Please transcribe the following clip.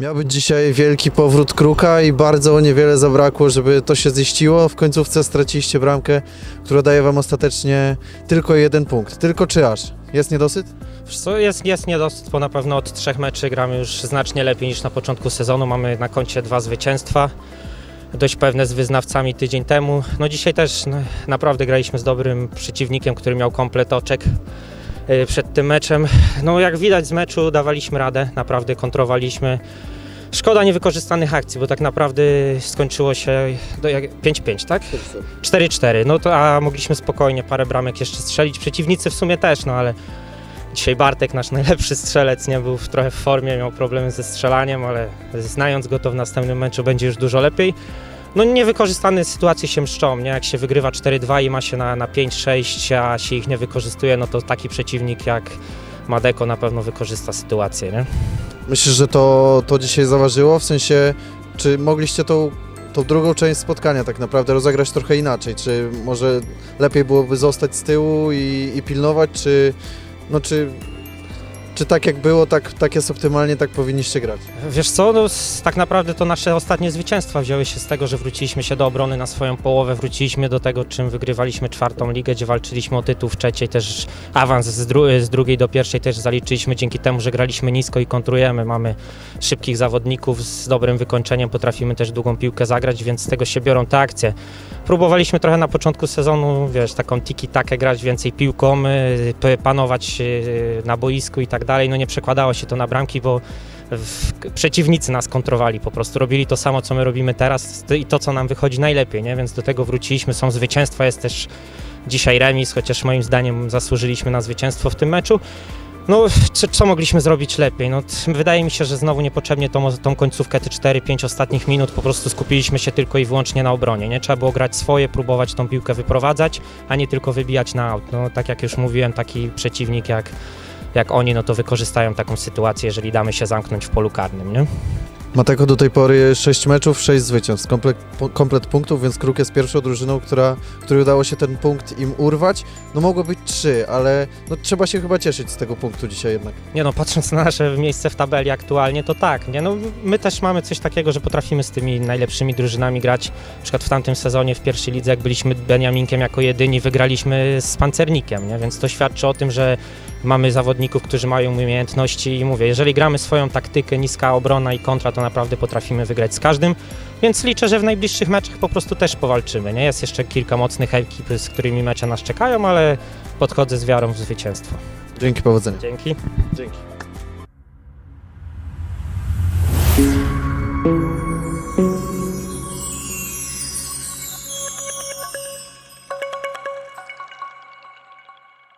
Miał być dzisiaj wielki powrót Kruka i bardzo niewiele zabrakło, żeby to się ziściło. W końcówce straciliście bramkę, która daje wam ostatecznie tylko jeden punkt. Tylko czy aż? Jest niedosyt? Co jest, jest niedosyt, bo na pewno od trzech meczy gramy już znacznie lepiej niż na początku sezonu. Mamy na koncie dwa zwycięstwa. Dość pewne z wyznawcami tydzień temu. No dzisiaj też no, naprawdę graliśmy z dobrym przeciwnikiem, który miał komplet oczek y, przed tym meczem. No jak widać z meczu dawaliśmy radę, naprawdę kontrowaliśmy. Szkoda niewykorzystanych akcji, bo tak naprawdę skończyło się do jak- 5-5, tak? 4-4, no to a mogliśmy spokojnie parę bramek jeszcze strzelić. Przeciwnicy w sumie też, no ale dzisiaj Bartek, nasz najlepszy strzelec, nie był w, trochę w formie, miał problemy ze strzelaniem, ale znając go to w następnym meczu będzie już dużo lepiej. No niewykorzystane sytuacje się mszczą, nie? Jak się wygrywa 4-2 i ma się na, na 5-6, a się ich nie wykorzystuje, no to taki przeciwnik jak Madeko na pewno wykorzysta sytuację, nie? Myślisz, że to, to dzisiaj zaważyło? W sensie, czy mogliście tą, tą drugą część spotkania tak naprawdę rozegrać trochę inaczej? Czy może lepiej byłoby zostać z tyłu i, i pilnować, czy, no, czy, tak jak było, tak, tak jest optymalnie, tak powinniście grać? Wiesz co, no, tak naprawdę to nasze ostatnie zwycięstwa wzięły się z tego, że wróciliśmy się do obrony na swoją połowę, wróciliśmy do tego, czym wygrywaliśmy czwartą ligę, gdzie walczyliśmy o tytuł w trzeciej, też awans z, dru- z drugiej do pierwszej też zaliczyliśmy dzięki temu, że graliśmy nisko i kontrujemy. Mamy szybkich zawodników z dobrym wykończeniem, potrafimy też długą piłkę zagrać, więc z tego się biorą te akcje. Próbowaliśmy trochę na początku sezonu, wiesz, taką tiki-takę grać więcej piłką, y, panować y, na boisku i tak dalej. No nie przekładało się to na bramki, bo przeciwnicy nas kontrowali po prostu, robili to samo, co my robimy teraz i to, co nam wychodzi najlepiej, nie? więc do tego wróciliśmy, są zwycięstwa, jest też dzisiaj remis, chociaż moim zdaniem zasłużyliśmy na zwycięstwo w tym meczu. No, co, co mogliśmy zrobić lepiej? No, wydaje mi się, że znowu niepotrzebnie tą, tą końcówkę, te 4-5 ostatnich minut po prostu skupiliśmy się tylko i wyłącznie na obronie. Nie trzeba było grać swoje, próbować tą piłkę wyprowadzać, a nie tylko wybijać na aut. No, tak jak już mówiłem, taki przeciwnik jak, jak oni, no to wykorzystają taką sytuację, jeżeli damy się zamknąć w polu karnym, nie? Mateko do tej pory 6 meczów, 6 zwycięstw, komplet, komplet punktów, więc Kruk jest pierwszą drużyną, która, której udało się ten punkt im urwać. No mogło być 3, ale no, trzeba się chyba cieszyć z tego punktu dzisiaj jednak. Nie no, patrząc na nasze miejsce w tabeli aktualnie, to tak, nie no, my też mamy coś takiego, że potrafimy z tymi najlepszymi drużynami grać. Na przykład w tamtym sezonie w pierwszej lidze, jak byliśmy Beniaminkiem jako jedyni, wygraliśmy z Pancernikiem, nie? więc to świadczy o tym, że mamy zawodników, którzy mają umiejętności i mówię, jeżeli gramy swoją taktykę, niska obrona i kontra, to naprawdę potrafimy wygrać z każdym, więc liczę, że w najbliższych meczach po prostu też powalczymy, nie? Jest jeszcze kilka mocnych ekip, z którymi mecze nas czekają, ale podchodzę z wiarą w zwycięstwo. Dzięki, powodzenia. Dzięki. Dzięki.